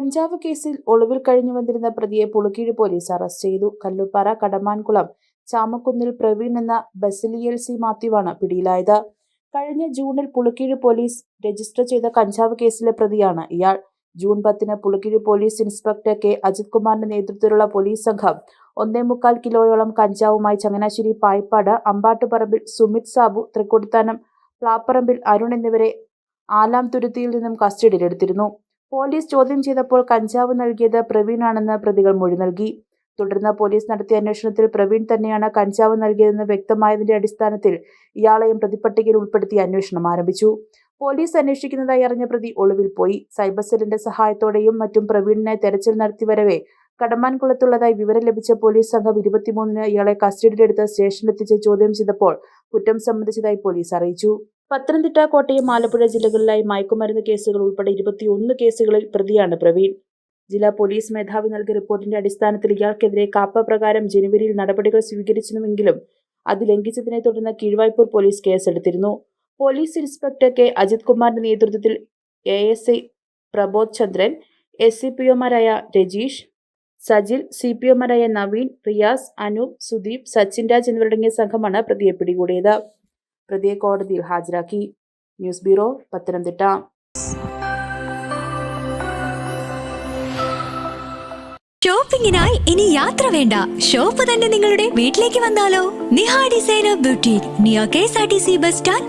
കഞ്ചാവ് കേസിൽ ഒളിവിൽ കഴിഞ്ഞു വന്നിരുന്ന പ്രതിയെ പുളുക്കീഴ് പോലീസ് അറസ്റ്റ് ചെയ്തു. കല്ലുപ്പാറ കടമാൻകുളം ചാമക്കുന്നിൽ പ്രവീൺ എന്ന ബസിലിയൽ സി മാത്യുവാണ് പിടിയിലായത്. കഴിഞ്ഞ ജൂണിൽ പുളുക്കീഴ് പോലീസ് രജിസ്റ്റർ ചെയ്ത കഞ്ചാവ് കേസിലെ പ്രതിയാണ് ഇയാൾ. ജൂൺ പത്തിന് Pulikeezhu police inspector K. Ajith കുമാറിന്റെ നേതൃത്വത്തിലുള്ള പോലീസ് സംഘം ഒന്നേ മുക്കാൽ കിലോയോളം കഞ്ചാവുമായി ചങ്ങനാശ്ശേരി പായിപ്പാട് അമ്പാട്ടുപറമ്പിൽ സുമിത് സാബു തൃക്കൊടുത്താനം പ്ലാപ്പറമ്പിൽ അരുൺ എന്നിവരെ ആലാം തുരുത്തിയിൽ നിന്നും കസ്റ്റഡിയിലെടുത്തിരുന്നു. പോലീസ് ചോദ്യം ചെയ്തപ്പോൾ കഞ്ചാവ് നൽകിയത് പ്രവീണാണെന്ന് പ്രതികൾ മൊഴി നൽകി. തുടർന്ന് പോലീസ് നടത്തിയ അന്വേഷണത്തിൽ പ്രവീൺ തന്നെയാണ് കഞ്ചാവ് നൽകിയതെന്ന് വ്യക്തമായതിന്റെ അടിസ്ഥാനത്തിൽ ഇയാളെയും പ്രതിപട്ടികയിൽ ഉൾപ്പെടുത്തി അന്വേഷണം ആരംഭിച്ചു. പോലീസ് അന്വേഷിക്കുന്നതായി അറിഞ്ഞ പ്രതി ഒളിവിൽ പോയി. സൈബർ സെല്ലിന്റെ സഹായത്തോടെയും മറ്റും പ്രവീണിനെ തെരച്ചിൽ നടത്തി വരവെ കടമാൻകുളത്തുള്ളതായി വിവരം ലഭിച്ച പോലീസ് സംഘം ഇരുപത്തിമൂന്നിന് ഇയാളെ കസ്റ്റഡിയിലെടുത്ത് സ്റ്റേഷനിലെത്തിച്ച് ചോദ്യം ചെയ്തപ്പോൾ കുറ്റം സംബന്ധിച്ചതായി പോലീസ് അറിയിച്ചു. പത്തനംതിട്ട കോട്ടയം ആലപ്പുഴ ജില്ലകളിലായി മയക്കുമരുന്ന് കേസുകൾ ഉൾപ്പെടെ ഇരുപത്തിയൊന്ന് കേസുകളിൽ പ്രതിയാണ് പ്രവീൺ. ജില്ലാ പോലീസ് മേധാവി നൽകിയ റിപ്പോർട്ടിന്റെ അടിസ്ഥാനത്തിൽ ഇയാൾക്കെതിരെ കാപ്പ പ്രകാരം ജനുവരിയിൽ നടപടികൾ സ്വീകരിച്ചിരുന്നുവെങ്കിലും അത് ലംഘിച്ചതിനെ തുടർന്ന് കീഴ്വായ്പൂർ പോലീസ് കേസെടുത്തിരുന്നു. Police inspector K. അജിത് കുമാറിന്റെ നേതൃത്വത്തിൽ A. S. I. Prabodh Chandran S. C. P ഒമാരായ Rajeesh Sajil C. P ഒമാരായ നവീൻ റിയാസ് അനൂപ് സുദീപ് സച്ചിൻ രാജ് എന്നിവരടങ്ങിയ സംഘമാണ് പ്രതിയെ പിടികൂടിയത്. പ്രതിയെ കോടതിയിൽ ഹാജരാക്കി. News bureau Pathanamthitta. ഷോപ്പിംഗിനായി ഇനി യാത്ര വേണ്ട. ഷോപ്പ് തന്നെ നിങ്ങളുടെ വീട്ടിലേക്ക് വന്നാലോ? Niha designer beauty near K S R T C bus stand